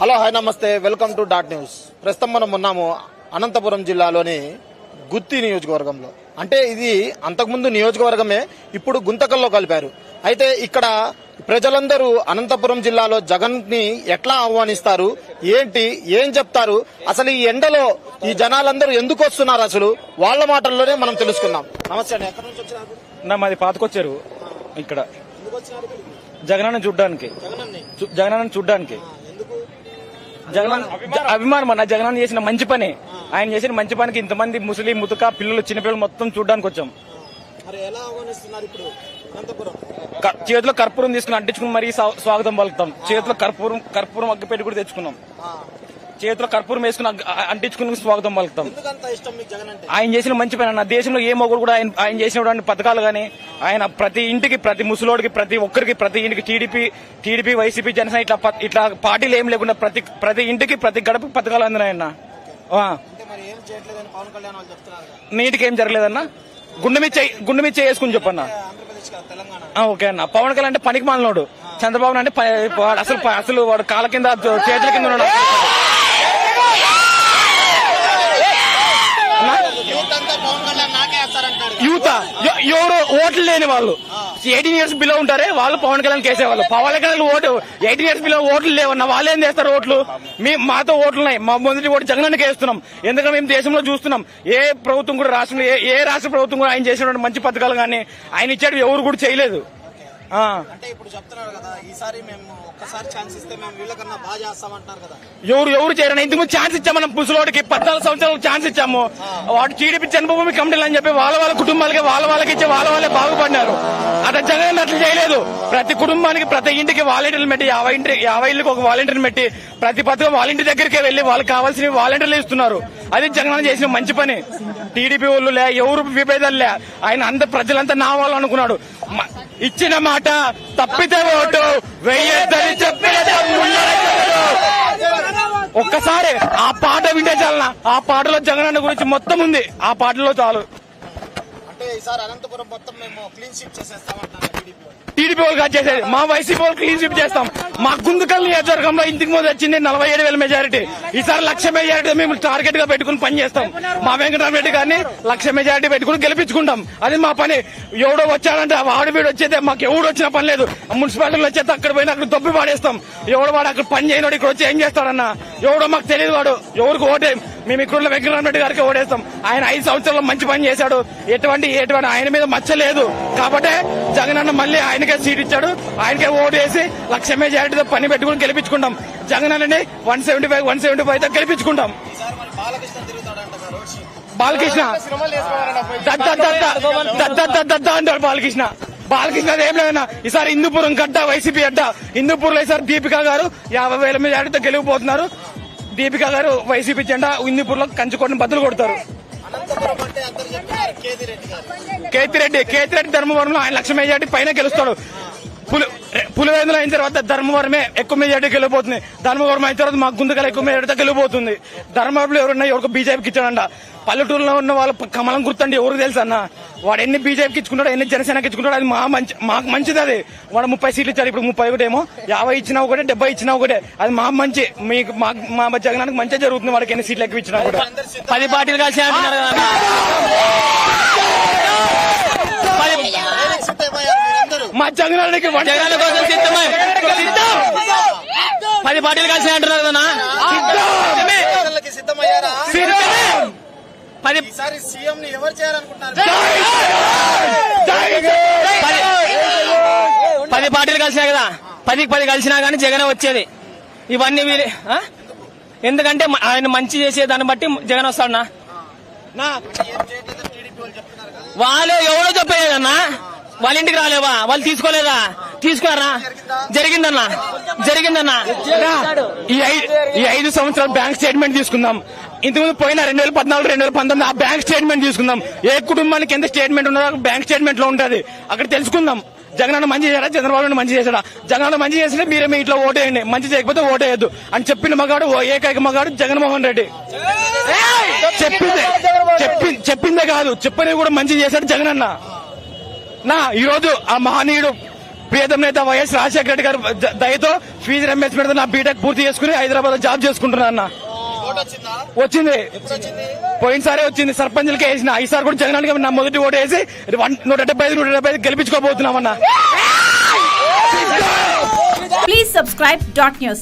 Hello hi namaste. Welcome to dot news. ప్రస్తుతం మనం ఉన్నాము అనంతపురం జిల్లాలోని గుత్తి నియోజకవర్గంలో. అంటే ఇది అంతకుముందు నియోజకవర్గమే ఇప్పుడు గుంతకల్లో కలిపారు. అయితే ఇక్కడ ప్రజలందరూ అనంతపురం జిల్లాలో జగన్ని ఎట్లా ఆహ్వానిస్తారు? ఏంటి? ఏం చెప్తారు? అసలు ఈ ఎండలో ఈ జనాలందరూ ఎందుకు వస్తున్నారు అసలు? వాళ్ళ మాటల్లోనే మనం తెలుసుకుందాం. నమస్తే అండి. ఎక్కడి నుంచి వచ్చినారు? మాది పాతకొచ్చారు. ఇక్కడ? జగనన్న చూడ్డానికి. జగనన్ని. చూడ్డానికి. జగన్ అభిమానం. అన్న జగనన్న చేసిన మంచి పని. ఆయన చేసిన మంచి పనికి ఇంతమంది ముస్లిం ముతుక పిల్లలు చిన్నపిల్లలు మొత్తం చూడ్డానికి వచ్చాం. చేతిలో కర్పూరం తీసుకుని అంటించుకుని మరీ స్వా- స్వాగతం పలుకుతాం. చేతిలో కర్పూరం కర్పూరం అగ్గిపెట్టి కూడా తెచ్చుకున్నాం. చేతిలో కర్పూరం వేసుకుని అంటించుకుని స్వాగతం పలుకుతాం. ఆయన చేసిన మంచి పని అన్న. దేశంలో ఏ మొగుడు కూడా ఆయన ఆయన చేసినటువంటి పథకాలు కానీ ఆయన ప్రతి ఇంటికి ప్రతి ముసలోడికి ప్రతి ఒక్కరికి ప్రతి ఇంటికి టీడీపీ టీడీపీ వైసీపీ జనసేన ఇట్లా ఇట్లా పార్టీలు ఏం లేకుండా ప్రతి ప్రతి ఇంటికి ప్రతి గడప పథకాలు అందినాయన్న. నీటికి ఏం జరగలేదన్న? గుండె మీద గుండె మీద చేసుకుని చెప్పన్న. ఓకే అన్న. పవన్ కళ్యాణ్ అంటే పనికి మాలినోడు. చంద్రబాబు అంటే అసలు అసలు వాడు కాళ్ళ కింద చేతుల కింద ఉన్నాడు యూత్ అంతా పవన్ కళ్యాణ్ నాకే వేస్తారంటారు యూత్ ఎవరు ఓట్లు లేని వాళ్ళు. ఎయిటీన్ ఇయర్స్ బిలో ఉంటారే వాళ్ళు Pawan Kalyan కేసేవాళ్ళు. Pavan Kalyan vote eighteen years below ఓట్లు లేవన్న వాళ్ళు ఏం చేస్తారు ఓట్లు? మీ మాతో ఓట్లు ఉన్నాయి మా మొదటి ఓటు జగన్ వేస్తున్నాం. ఎందుకంటే మేము దేశంలో చూస్తున్నాం. ఏ ప్రభుత్వం కూడా రాష్ట్రంలో ఏ- రాష్ట్ర ప్రభుత్వం కూడా ఆయన చేసినటువంటి మంచి పథకాలు కానీ ఆయన ఇచ్చేది ఎవరు కూడా చేయలేదు. అంటే ఇప్పుడు చెప్తున్నారు కదా ఈసారి మేము ఒక్కసారి ఛాన్స్ ఇస్తే మేము వీళ్ళకన్నా బాగా చేస్తామంటున్నారు కదా. ఎవరు ఎవరు చేయరని? ఇంతకు ఛాన్స్ ఇచ్చాము మనం ముసలోడికి పద్నాలుగు సంవత్సరాలకు ఛాన్స్ ఇచ్చాము. వాడు టీడీపీ జన్మభూమి కమిటీలు అని చెప్పి వాళ్ళ వాళ్ళ కుటుంబాలకి వాళ్ళ వాళ్ళకి ఇచ్చి వాళ్ళ వాళ్ళే బాగుపడినారు. అట్లా జగన్ అట్లా చేయలేదు. ప్రతి కుటుంబానికి ప్రతి ఇంటికి వాలంటీర్లు పెట్టి యాభై ఇంటి యాభై ఇళ్ళకి ఒక వాలంటీర్ని పెట్టి ప్రతి పథకం ఇంటి దగ్గరికి వెళ్ళి వాళ్ళకి కావాల్సిన వాలంటీర్లు ఇస్తున్నారు. అది జగన్ చేసిన మంచి పని. టీడీపీ వాళ్ళు లే ఎవరు విభేదాలు లే. ఆయన అంత ప్రజలంతా నా వాళ్ళు అనుకున్నాడు. మ- ఇచ్చిన మాట తప్పితే ఓటు. వెయ్యొద్దని చెప్పిన ఒక్కసారి ఆ పాట వింటే చాలనా? ఆ పాటలో జగనన్న గురించి మొత్తం ఉంది. ఆ పాటలో చాలు. ఈసారి అనంతపురం మొత్తం మేము క్లీన్ చేసేస్తామంటున్నారు టీడీపీ వాళ్ళు. టీడీపీ కాదు చేసేది. మా వైసీపీ వాళ్ళు క్లీన్ స్వీప్ చేస్తాం. మా గుందుకల్ నియోజకవర్గంలో ఇంటికి ముందు వచ్చింది నలభై ఏడు వేల మెజారిటీ. ఈసారి లక్ష మెజారిటీ మేము టార్గెట్గా పెట్టుకుని పని చేస్తాం. మా వెంకటరామరెడ్డి గారిని లక్ష మెజారిటీ పెట్టుకుని గెలిపించుకుంటాం. అది మా పని. ఎవడో వచ్చాడంటే వాడు వీడు వచ్చేదే. మాకు ఎవడు వచ్చిన పని లేదు. మున్సిపాలిటీలో వచ్చేది అక్కడ పోయినా అక్కడ దొబ్బి పాడేస్తాం. ఎవడు వాడు అక్కడ పని చేయనోడు ఇక్కడ వచ్చి ఏం చేస్తాడన్నా? ఎవడో మాకు తెలియదు వాడు. ఎవరికి ఓటే మేము ఇక్కడ ఉన్న వెంకటరామరెడ్డి గారికి ఓడేస్తాం. ఆయన ఐదు సంవత్సరాలు మంచి పని చేశాడు. ఎటువంటి ఎటువంటి ఆయన మీద మచ్చ లేదు. కాబట్టి జగన్ అన్న మళ్ళీ ఆయనకే సీట్ ఇచ్చాడు. ఆయనకే ఓటు వేసి లక్ష మెజారిటీతో పని పెట్టుకుని గెలిపించుకుంటాం. జగన్ అన్నని one seventy five one seventy ఫైవ్తో గెలిపించుకుంటాం. బాలకృష్ణ. దద్ద అంటాడు బాలకృష్ణ. బాలకృష్ణ అది ఏం లేదన్నా. ఈసారి హిందూపురం గడ్డ వైసీపీ అడ్డ. హిందూపూర్లో ఈసారి దీపికా గారు యాభై వేల మెజారిటీతో గెలిగిపోతున్నారు దీపికా గారు వైసీపీ జెండా హిందూపూర్లో కంచుకొని బద్దలు కొడతారు. కేతిరెడ్డి కేతిరెడ్డి ధర్మవరంలో ఆయన లక్ష మెజార్టీ పైన గెలుస్తాడు. పులి పులివేందులు అయిన తర్వాత ధర్మవరమే ఎక్కువ మెజార్టీ గెలిపోతుంది ధర్మవరం అయిన తర్వాత మా గుంతకల ఎక్కువ మెజార్టీతో గెలిపోతుంది ధర్మవరంలో ఎవరున్నా ఎవరికి బీజేపీకి ఇచ్చాడంట. పల్లెటూరులో ఉన్న వాళ్ళ కమలం గుర్తండి ఎవరికి తెలుసు అన్న? వాడు ఎన్ని బీజేపీకి ఇచ్చుకుంటాడు ఎన్ని జనసేనకి ఇచ్చుకుంటాడు అది మా మంచి మాకు మంచిది అది. వాడు ముప్పై సీట్లు ఇచ్చాడు ఇప్పుడు ముప్పై ఒకటేమో. యాభై ఇచ్చినా ఒకటే డెబ్బై ఇచ్చినా ఒకటే. అది మా మంచి మీకు మా మా జగనానికి మంచిగా జరుగుతుంది వాడికి ఎన్ని సీట్లు ఎక్కువ ఇచ్చినా కూడా. పది పార్టీలు కలిసి అంటున్నారు కదా అన్న. పది దేనికి సిద్ధమయ్యారు మీరందరూ మా జగనానికి జగన్ కోసం సిద్ధమై. సిద్ధం. పది పార్టీలు కలిసి అంటున్నారు కదా సిద్ధం. పది ఈసారి సీఎం ని ఎవరు చేయాలనుకుంటున్నారు? పది పది పార్టీలు కలిసినాయి కదా? పదికి పది కలిసినా గానీ జగన్ వచ్చేది. ఇవన్నీ వీరి? ఎందుకంటే ఆయన మంచి చేసే దాన్ని బట్టి జగన్ వస్తాడన్నా నా. వాళ్ళు చెప్తున్నారు కదా. వాళ్ళు ఎవరో చెప్పలేదన్నా వాళ్ళ ఇంటికి రాలేవా? వాళ్ళు తీసుకోలేదా? తీసుకున్నారా జరిగిందన్నా? జరిగిందన్నా? ఈ ఐ- ఈ ఐదు సంవత్సరాలు బ్యాంక్ స్టేట్మెంట్ తీసుకుందాం. ఇంతకుముందు పోయిన రెండు వేల పద్నాలుగు రెండు వేల పంతొమ్మిది ఆ బ్యాంక్ స్టేట్మెంట్ తీసుకుందాం. ఏ కుటుంబానికి ఎంత స్టేట్మెంట్ ఉన్నదో బ్యాంక్ స్టేట్మెంట్లో ఉంటది. అక్కడ తెలుసుకుందాం. జగన్ అన్న మంచి చేశాడా? చంద్రబాబు మంచి చేశాడా? జగన్ అన్న మంచి చేస్తే మీరే మీ ఇంట్లో ఓటేయండి. మంచి చేయకపోతే ఓటేయద్దు. అని చెప్పిన మగాడు ఓ ఏకైక మగాడు జగన్మోహన్ రెడ్డి. చెప్పిందే చెప్పి చెప్పిందే కాదు. చెప్పని కూడా మంచి చేశాడు జగన్ అన్న నా ఈ రోజు ఆ మహనీయుడు ప్రియతమ నేత వైఎస్ రాజశేఖర రెడ్డి గారు దయతో ఫీజు రింబర్స్మెంట్ నా బీటెక్ పూర్తి చేసుకుని హైదరాబాద్లో జాబ్ చేసుకుంటున్నా అన్న. ఓటు వచ్చిందా. వచ్చింది ఎప్పుడు వచ్చింది పోయినసారి వచ్చింది. సర్పంచ్లకి వేసిన. ఈసారి కూడా జగన్ నా మొదటి ఓటు వేసి వన్- నూట డెబ్బై ఐదు నూట డెబ్బై ఐదు గెలిపించుకోబోతున్నామన్నా Please subscribe dot news.